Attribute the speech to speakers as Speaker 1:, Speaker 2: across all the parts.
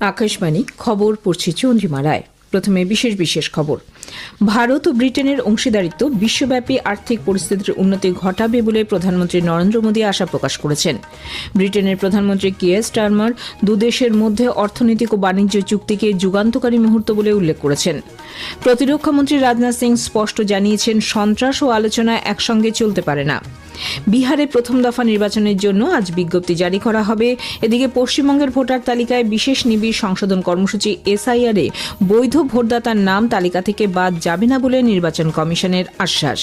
Speaker 1: আকাশবাণী খবর পড়ছি চন্দ্রিমা রায়। প্রথমে বিশেষ বিশেষ খবর। ভারত ও ব্রিটেনের অংশীদারিত্ব বিশ্বব্যাপী আর্থিক পরিস্থিতির উন্নতি ঘটাবে বলে প্রধানমন্ত্রী নরেন্দ্র মোদী আশা প্রকাশ করেছেন। ব্রিটেনের প্রধানমন্ত্রী কিয়ার স্টারমার দুদেশের মধ্যে অর্থনৈতিক ও বাণিজ্য চুক্তিকে যুগান্তকারী মুহূর্ত বলে উল্লেখ করেছেন। প্রতিরক্ষামন্ত্রী রাজনাথ সিং স্পষ্ট জানিয়েছেন, সন্ত্রাস ও আলোচনা একসঙ্গে চলতে পারে না। বিহারে প্রথম দফা নির্বাচনের জন্য আজ বিজ্ঞপ্তি জারি করা হবে। এদিকে পশ্চিমবঙ্গের ভোটার তালিকায় বিশেষ নিবিড় সংশোধন কর্মসূচি এসআইআর বৈধ ভোটদাতার নাম তালিকা থেকে বাদ যাবে না বলে নির্বাচন কমিশনের আশ্বাস।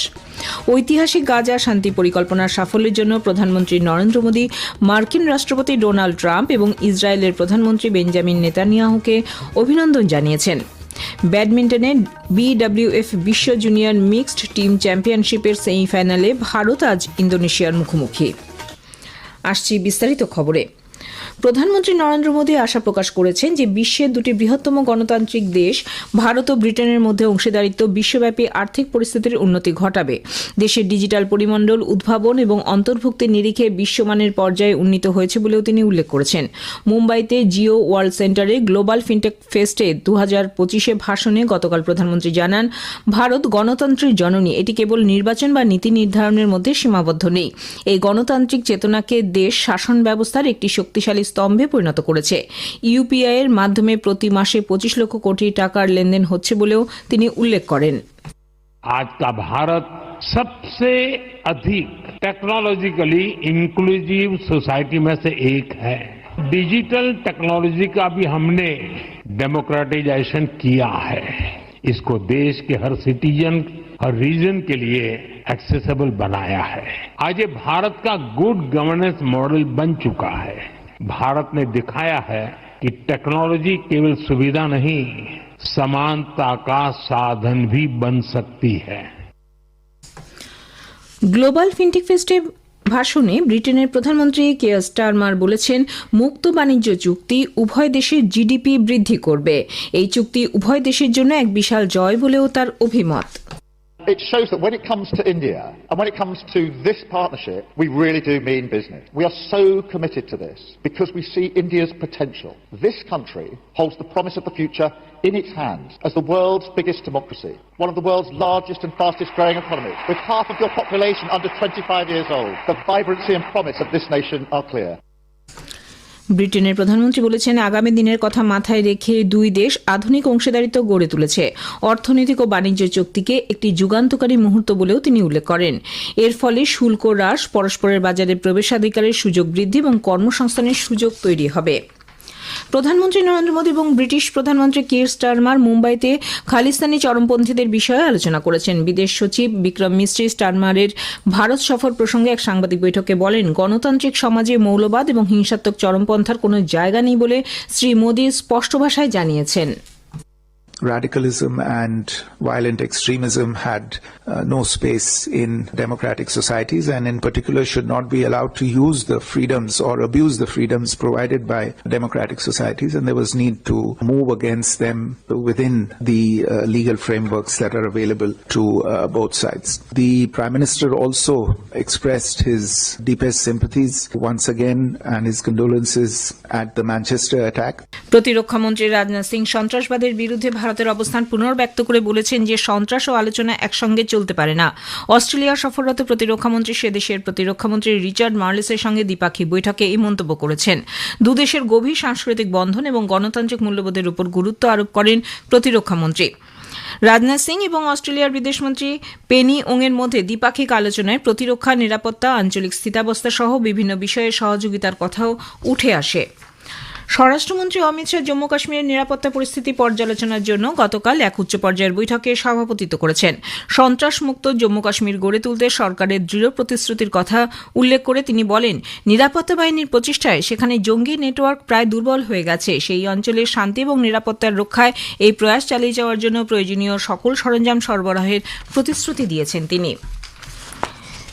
Speaker 1: ঐতিহাসিক গাজা শান্তি পরিকল্পনার সাফল্যের জন্য প্রধানমন্ত্রী নরেন্দ্র মোদী, মার্কিন রাষ্ট্রপতি ডোনাল্ড ট্রাম্প এবং ইসরায়েলের প্রধানমন্ত্রী বেঞ্জামিন নেতানিয়াহুকে অভিনন্দন জানিয়েছেন। ব্যাডমিন্টনে বিডব্লিউএফ বিশ্ব জুনিয়র মিক্সড টিম চ্যাম্পিয়নশিপের সেমিফাইনালে ভারত আজ ইন্দোনেশিয়ার মুখোমুখি। আসছি বিস্তারিত খবরে। প্রধানমন্ত্রী নরেন্দ্র মোদী আশা প্রকাশ করেছেন যে বিশ্বের দুটি বৃহত্তম গণতান্ত্রিক দেশ, ভারত ও ব্রিটেনের মধ্যে অংশীদারিত্ব বিশ্বব্যাপী আর্থিক পরিস্থিতির উন্নতি ঘটাবে। দেশের ডিজিটাল পরিমণ্ডল, উদ্ভাবন এবং অন্তর্ভুক্তির নিরিখে বিশ্বমানের পর্যায়ে উন্নীত হয়েছে বলেও তিনি উল্লেখ করেছেন। মুম্বাইতে জিও ওয়ার্ল্ড সেন্টারে গ্লোবাল ফিনটেক ফেস্টে দু হাজার পঁচিশে ভাষণে গতকাল প্রধানমন্ত্রী জানান, ভারত গণতন্ত্রের জননী, এটি কেবল নির্বাচন বা নীতি নির্ধারণের মধ্যে সীমাবদ্ধ নেই। এই গণতান্ত্রিক চেতনাকে দেশ শাসন ব্যবস্থার একটি শক্তিশালী স্তম্ভে পরিণত করেছে ইউপিআই এর মাধ্যমে প্রতি মাসে পঁচিশ লক্ষ কোটি টাকার লেনদেন হচ্ছে বলেও তিনি উল্লেখ করেন
Speaker 2: आज का भारत सबसे अधिक टेक्नोलॉजिकली इंक्लूसिव सोसाइटी में से एक है डिजिटल टेक्नोलॉजी का भी हमने डेमोक्रेटाइजेशन किया है इसको देश के हर सिटीजन हर रीजन के लिए एक्सेसिबल बनाया है आज ये भारत का गुड गवर्नेंस मॉडल बन चुका है भारत ने दिखाया है कि टेक्नोलॉजी केवल सुविधा नहीं समानता का साधन भी बन सकती है
Speaker 1: গ্লোবাল ফিনটেক ফেস্টে ভাষণে ব্রিটেনের প্রধানমন্ত্রী কেয়ার স্টারমার বলেছেন মুক্ত বাণিজ্য চুক্তি উভয় দেশের জিডিপি বৃদ্ধি করবে এই চুক্তি উভয় দেশের জন্য এক বিশাল জয় বলেও তার অভিমত
Speaker 3: It shows that when it comes to India and when it comes to this partnership, we really do mean business. We are so committed to this because we see India's potential. This country holds the promise of the future in its hands as the world's biggest democracy, one of the world's largest and fastest growing economies. With half of your population under 25 years old, the vibrancy and promise of this nation are clear.
Speaker 1: ব্রিটেনের প্রধানমন্ত্রী বলেছেন, আগামী দিনের কথা মাথায় রেখে দুই দেশ আধুনিক অংশীদারিত্ব গড়ে তুলেছে। অর্থনৈতিক ও বাণিজ্য চুক্তিকে একটি যুগান্তকারী মুহূর্ত বলেও তিনি উল্লেখ করেন। এর ফলে শুল্ক হ্রাস, পরস্পরের বাজারে প্রবেশাধিকারের সুযোগ বৃদ্ধি এবং কর্মসংস্থানের সুযোগ তৈরি হবে। প্রধানমন্ত্রী নরেন্দ্র মোদী এবং ব্রিটিশ প্রধানমন্ত্রী কির স্টারমার মুম্বাইতে খালিস্তানি চরমপন্থীদের বিষয়ে আলোচনা করেছেন। বিদেশ সচিব বিক্রম মিস্ত্রি স্টারমারের ভারত সফর প্রসঙ্গে এক সাংবাদিক বৈঠকে বলেন, গণতান্ত্রিক সমাজে মৌলবাদ এবং হিংসাত্মক চরমপন্থার কোনো জায়গা নেই বলে শ্রী মোদী স্পষ্ট ভাষায় জানিয়েছেন।
Speaker 4: radicalism and violent extremism had uh, no space in democratic societies and in particular should not be allowed to use the freedoms or abuse the freedoms provided by democratic societies and there was need to move against them within the uh, legal frameworks that are available to uh, both sides. The Prime Minister also expressed his deepest sympathies once again and his condolences at the Manchester attack.
Speaker 1: প্রতিরক্ষামন্ত্রী রাজনাথ সিং সন্ত্রাসবাদের বিরুদ্ধে ভারতের অবস্থান পুনর্ব্যক্ত করে বলেছেন যে সন্ত্রাস ও আলোচনা একসঙ্গে চলতে পারে না। অস্ট্রেলিয়া সফররত প্রতিরক্ষামন্ত্রী সে দেশের প্রতিরক্ষামন্ত্রী রিচার্ড মার্লেসের সঙ্গে দ্বিপাক্ষিক বৈঠকে এই মন্তব্য করেছেন। দুদেশের গভীর সাংস্কৃতিক বন্ধন এবং গণতান্ত্রিক মূল্যবোধের উপর গুরুত্ব আরোপ করেন প্রতিরক্ষামন্ত্রী রাজনাথ সিং এবং অস্ট্রেলিয়ার বিদেশমন্ত্রী পেনি ওং এর মধ্যে দ্বিপাক্ষিক আলোচনায় প্রতিরক্ষা, নিরাপত্তা, আঞ্চলিক স্থিতাবস্থা সহ বিভিন্ন বিষয়ে সহযোগিতার কথাও উঠে আসে। স্বরাষ্ট্রমন্ত্রী অমিত শাহ জম্মু কাশ্মীরের নিরাপত্তা পরিস্থিতি পর্যালোচনার জন্য গতকাল এক উচ্চ পর্যায়ের বৈঠকে সভাপতিত্ব করেছেন। সন্ত্রাসমুক্ত জম্মু কাশ্মীর গড়ে তুলতে সরকারের দৃঢ় প্রতিশ্রুতির কথা উল্লেখ করে তিনি বলেন, নিরাপত্তা বাহিনীর প্রচেষ্টায় সেখানে জঙ্গি নেটওয়ার্ক প্রায় দুর্বল হয়ে গেছে। সেই অঞ্চলের শান্তি এবং নিরাপত্তার রক্ষায় এই প্রয়াস চালিয়ে যাওয়ার জন্য প্রয়োজনীয় সকল সরঞ্জাম সরবরাহের প্রতিশ্রুতি দিয়েছেন তিনি।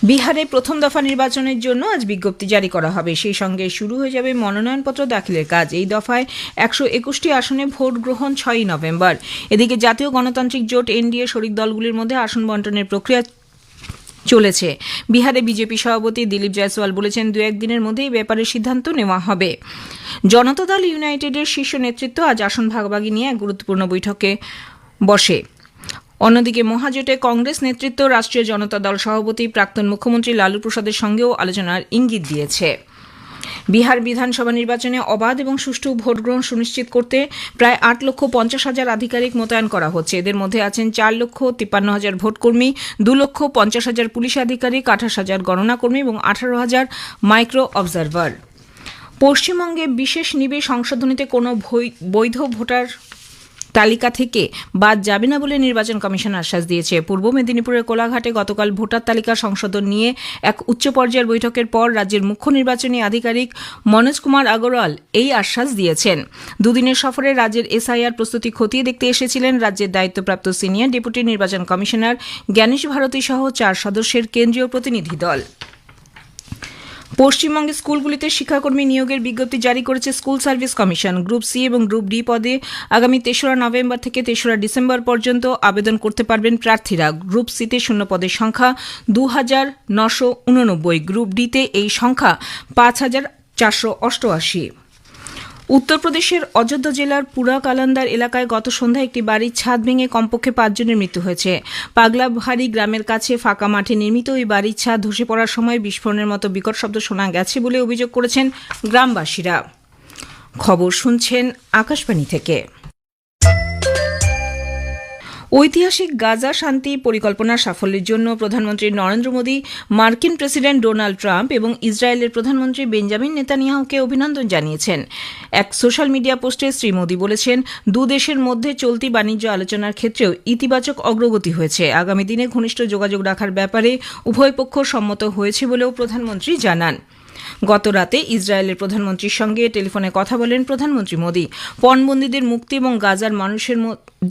Speaker 1: বিহারে প্রথম দফা নির্বাচনের জন্য আজ বিজ্ঞপ্তি জারি করা হবে। সেই সঙ্গে শুরু হয়ে যাবে মনোনয়নপত্র দাখিলের কাজ। এই দফায় একশো একুশটি আসনে ভোট গ্রহণ ছয়ই নভেম্বর। এদিকে জাতীয় গণতান্ত্রিক জোট এনডিএ শরিক দলগুলির মধ্যে আসন বন্টনের প্রক্রিয়া চলেছে। বিহারে বিজেপি সভাপতি দিলীপ জয়সওয়াল বলেছেন, দু একদিনের মধ্যেই ব্যাপারে সিদ্ধান্ত নেওয়া হবে। জনতা দল ইউনাইটেডের শীর্ষ নেতৃত্ব আজ আসন ভাগাভাগি নিয়ে এক গুরুত্বপূর্ণ বৈঠকে বসে। অন্যদিকে মহাজোটে কংগ্রেস নেতৃত্ব, রাষ্ট্রীয় জনতা দল সভাপতি প্রাক্তন মুখ্যমন্ত্রী লালু প্রসাদের সঙ্গেও আলোচনার ইঙ্গিত দিয়েছে। বিহার বিধানসভা নির্বাচনে অবাধ এবং সুষ্ঠু ভোটগ্রহণ সুনিশ্চিত করতে প্রায় আট লক্ষ পঞ্চাশ হাজার আধিকারিক মোতায়েন করা হচ্ছে। এদের মধ্যে আছেন চার লক্ষ তিপ্পান্ন হাজার ভোটকর্মী, দু লক্ষ পঞ্চাশ হাজার পুলিশ আধিকারিক, আঠাশ হাজার গণনা কর্মী এবং আঠারো হাজার মাইক্রো অবজারভার। পশ্চিমবঙ্গে বিশেষ নিবে সংশোধনীতে কোনো বৈধ ভোটার তালিকা থেকে বাদ যাবে না বলে নির্বাচন কমিশন আশ্বাস দিয়েছে। পূর্ব মেদিনীপুরের কোলাঘাটে গতকাল ভোটার তালিকা সংশোধন নিয়ে এক উচ্চ পর্যায়ের বৈঠকের পর রাজ্যের মুখ্য নির্বাচনী আধিকারিক মনোজ কুমার আগরওয়াল এই আশ্বাস দিয়েছেন। দুদিনের সফরে রাজ্যের এসআইআর প্রস্তুতি খতিয়ে দেখতে এসেছিলেন রাজ্যের দায়িত্বপ্রাপ্ত সিনিয়র ডেপুটি নির্বাচন কমিশনার জ্ঞানেশ ভারতী সহ চার সদস্যের কেন্দ্রীয় প্রতিনিধি দল। পশ্চিমবঙ্গের স্কুলগুলিতে শিক্ষাকর্মী নিয়োগের বিজ্ঞপ্তি জারি করেছে school service commission. Group C এবং গ্রুপ ডি পদে আগামী তেসরা নভেম্বর থেকে তেসরা ডিসেম্বর পর্যন্ত আবেদন করতে পারবেন প্রার্থীরা। গ্রুপ সিতে শূন্য পদের সংখ্যা দু হাজার নশো উননব্বই। গ্রুপ ডিতে এই সংখ্যা পাঁচ হাজার চারশো অষ্টআশি। উত্তরপ্রদেশের অযোধ্যা জেলার পুরা কালান্দার এলাকায় গত সন্ধ্যায় একটি বাড়ির ছাদ ভেঙে কমপক্ষে পাঁচজনের মৃত্যু হয়েছে। পাগলাভারি গ্রামের কাছে ফাঁকা মাঠে নির্মিত ওই বাড়ির ছাদ ধসে পড়ার সময় বিস্ফোরণের মতো বিকট শব্দ শোনা গেছে বলে অভিযোগ করেছেন গ্রামবাসীরা। খবর শুনছেন আকাশবাণী থেকে। ঐতিহাসিক গাজা শান্তি পরিকল্পনার সাফল্যের জন্য প্রধানমন্ত্রী নরেন্দ্র মোদী, মার্কিন প্রেসিডেন্ট ডোনাল্ড ট্রাম্প এবং ইসরায়েলের প্রধানমন্ত্রী বেঞ্জামিন নেতানিয়াহুকে অভিনন্দন জানিয়েছেন। এক সোশ্যাল মিডিয়া পোস্টে শ্রী মোদী বলেছেন, দু দেশের মধ্যে চলতি বাণিজ্য আলোচনার ক্ষেত্রেও ইতিবাচক অগ্রগতি হয়েছে। আগামী দিনে ঘনিষ্ঠ যোগাযোগ রাখার ব্যাপারে উভয় পক্ষ সম্মত হয়েছে বলেও প্রধানমন্ত্রী জানান। গত রাতে ইসরায়েলের প্রধানমন্ত্রীর সঙ্গে টেলিফোনে কথা বলেন প্রধানমন্ত্রী মোদী। পণবন্দীদের মুক্তি এবং গাজার মানুষের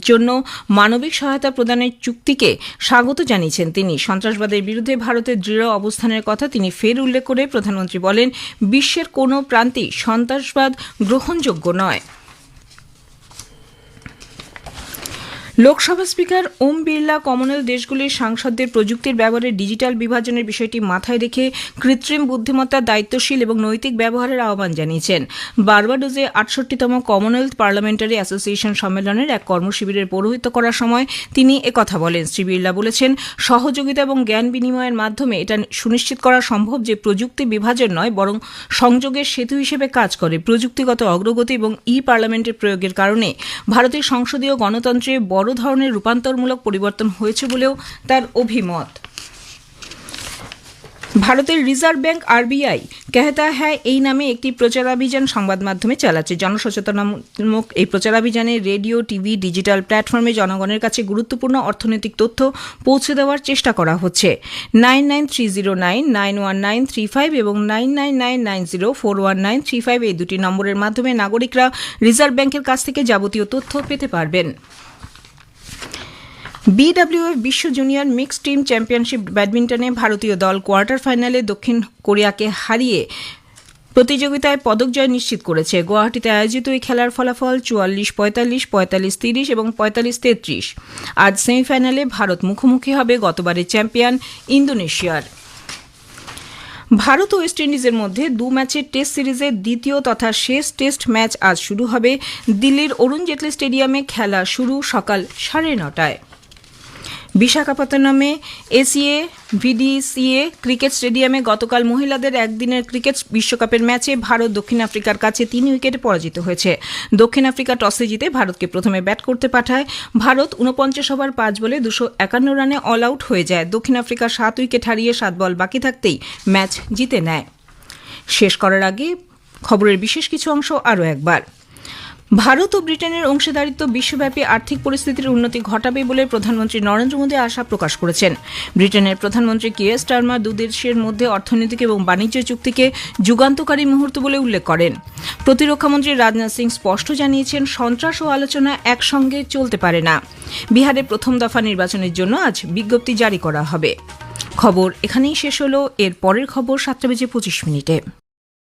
Speaker 1: জন্য মানবিক সহায়তা প্রদানের চুক্তিকে স্বাগত জানিয়েছেন তিনি। সন্ত্রাসবাদের বিরুদ্ধে ভারতের দৃঢ় অবস্থানের কথা তিনি ফের উল্লেখ করে প্রধানমন্ত্রী বলেন, বিশ্বের কোনো প্রান্তেই সন্ত্রাসবাদ গ্রহণযোগ্য নয়। লোকসভা স্পিকার ওম বিড়লা কমনওয়েলথ দেশগুলির সাংসদদের প্রযুক্তির ব্যবহারে ডিজিটাল বিভাজনের বিষয়টি মাথায় রেখে কৃত্রিম বুদ্ধিমত্তা, দায়িত্বশীল এবং নৈতিক ব্যবহারের আহ্বান জানিয়েছেন। বার্বাডোজে আটষট্টিতম কমনওয়েলথ পার্লামেন্টারি অ্যাসোসিয়েশন সম্মেলনের এক কর্মশিবিরের পৌরোহিত্য করার সময় তিনি একথা বলেন। শ্রী বিড়লা বলেছেন, সহযোগিতা এবং জ্ঞান বিনিময়ের মাধ্যমে এটা সুনিশ্চিত করা সম্ভব যে প্রযুক্তি বিভাজন নয়, বরং সংযোগের সেতু হিসেবে কাজ করে। প্রযুক্তিগত অগ্রগতি এবং ই পার্লামেন্টের প্রয়োগের কারণে ভারতের সংসদীয় গণতন্ত্রে বড় ধরনের রূপান্তরমূলক পরিবর্তন হয়েছে বলেও তার অভিমত। ভারতের রিজার্ভ ব্যাংক আরবিআই কেহতা হ্যায় এই নামে একটি প্রচারাভিযান সংবাদ মাধ্যমে চালাচ্ছে। জনসচেতনামূলক এই প্রচারাভিযানে রেডিও, টিভি, ডিজিটাল প্ল্যাটফর্মে জনগণের কাছে গুরুত্বপূর্ণ অর্থনৈতিক তথ্য পৌঁছে দেওয়ার চেষ্টা করা হচ্ছে। Nine nine three zero nine nine one nine three five এবং nine nine nine nine zero four one nine three five এই দুটি নম্বরের মাধ্যমে নাগরিকরা রিজার্ভ ব্যাংকের কাছ থেকে যাবতীয় তথ্য পেতে পারবেন। বিডব্লিউএফ বিশ্ব জুনিয়র মিক্সড টিম চ্যাম্পিয়নশিপ ব্যাডমিন্টনে ভারতীয় দল কোয়ার্টার ফাইনালে দক্ষিণ কোরিয়াকে হারিয়ে প্রতিযোগিতায় পদক জয় নিশ্চিত করেছে। গুয়াহাটিতে আয়োজিত এই খেলার ফলাফল চুয়াল্লিশ, পঁয়তাল্লিশ পঁয়তাল্লিশ, তিরিশ এবং পঁয়তাল্লিশ, তেত্রিশ। আজ সেমিফাইনালে ভারত মুখোমুখি হবে গতবারের চ্যাম্পিয়ন ইন্দোনেশিয়ার। ভারত ও ওয়েস্ট ইন্ডিজের মধ্যে দু ম্যাচের টেস্ট সিরিজের দ্বিতীয় তথা শেষ টেস্ট ম্যাচ আজ শুরু হবে দিল্লির অরুণ জেটলি স্টেডিয়ামে। খেলা শুরু সকাল সাড়ে নটায়। বিশাখাপত্তনমে এসিএ, ভিডিসিএ ক্রিকেট স্টেডিয়ামে গতকাল মহিলাদের একদিনের ক্রিকেট বিশ্বকাপের ম্যাচে ভারত দক্ষিণ আফ্রিকার কাছে তিন উইকেটে পরাজিত হয়েছে। দক্ষিণ আফ্রিকা টসে জিতে ভারতকে প্রথমে ব্যাট করতে পাঠায়। ভারত উনপঞ্চাশ ওভার পাঁচ বলে দুশো একান্ন রানে অল আউট হয়ে যায়। দক্ষিণ আফ্রিকা সাত উইকেট হারিয়ে সাত বল বাকি থাকতেই ম্যাচ জিতে নেয়। শেষ করার আগে খবরের বিশেষ কিছু অংশ আরও একবার। ভারত ও ব্রিটেনের অংশীদারিত্ব বিশ্বব্যাপী আর্থিক পরিস্থিতির উন্নতি ঘটাবে বলে প্রধানমন্ত্রী নরেন্দ্র মোদী আশা প্রকাশ করেছেন। ব্রিটেনের প্রধানমন্ত্রী কিয়ার স্টারমার দু দেশের মধ্যে অর্থনৈতিক এবং বাণিজ্য চুক্তিকে যুগান্তকারী মুহূর্ত বলে উল্লেখ করেন। প্রতিরক্ষামন্ত্রী রাজনাথ সিং স্পষ্ট জানিয়েছেন, সন্ত্রাস ও আলোচনা একসঙ্গে চলতে পারে না। বিহারে প্রথম দফা নির্বাচনের জন্য আজ বিজ্ঞপ্তি জারি করা হবে। খবর এখানেই শেষ হলো। এর পরের খবর সাতটা বেজে পঁচিশ মিনিটে।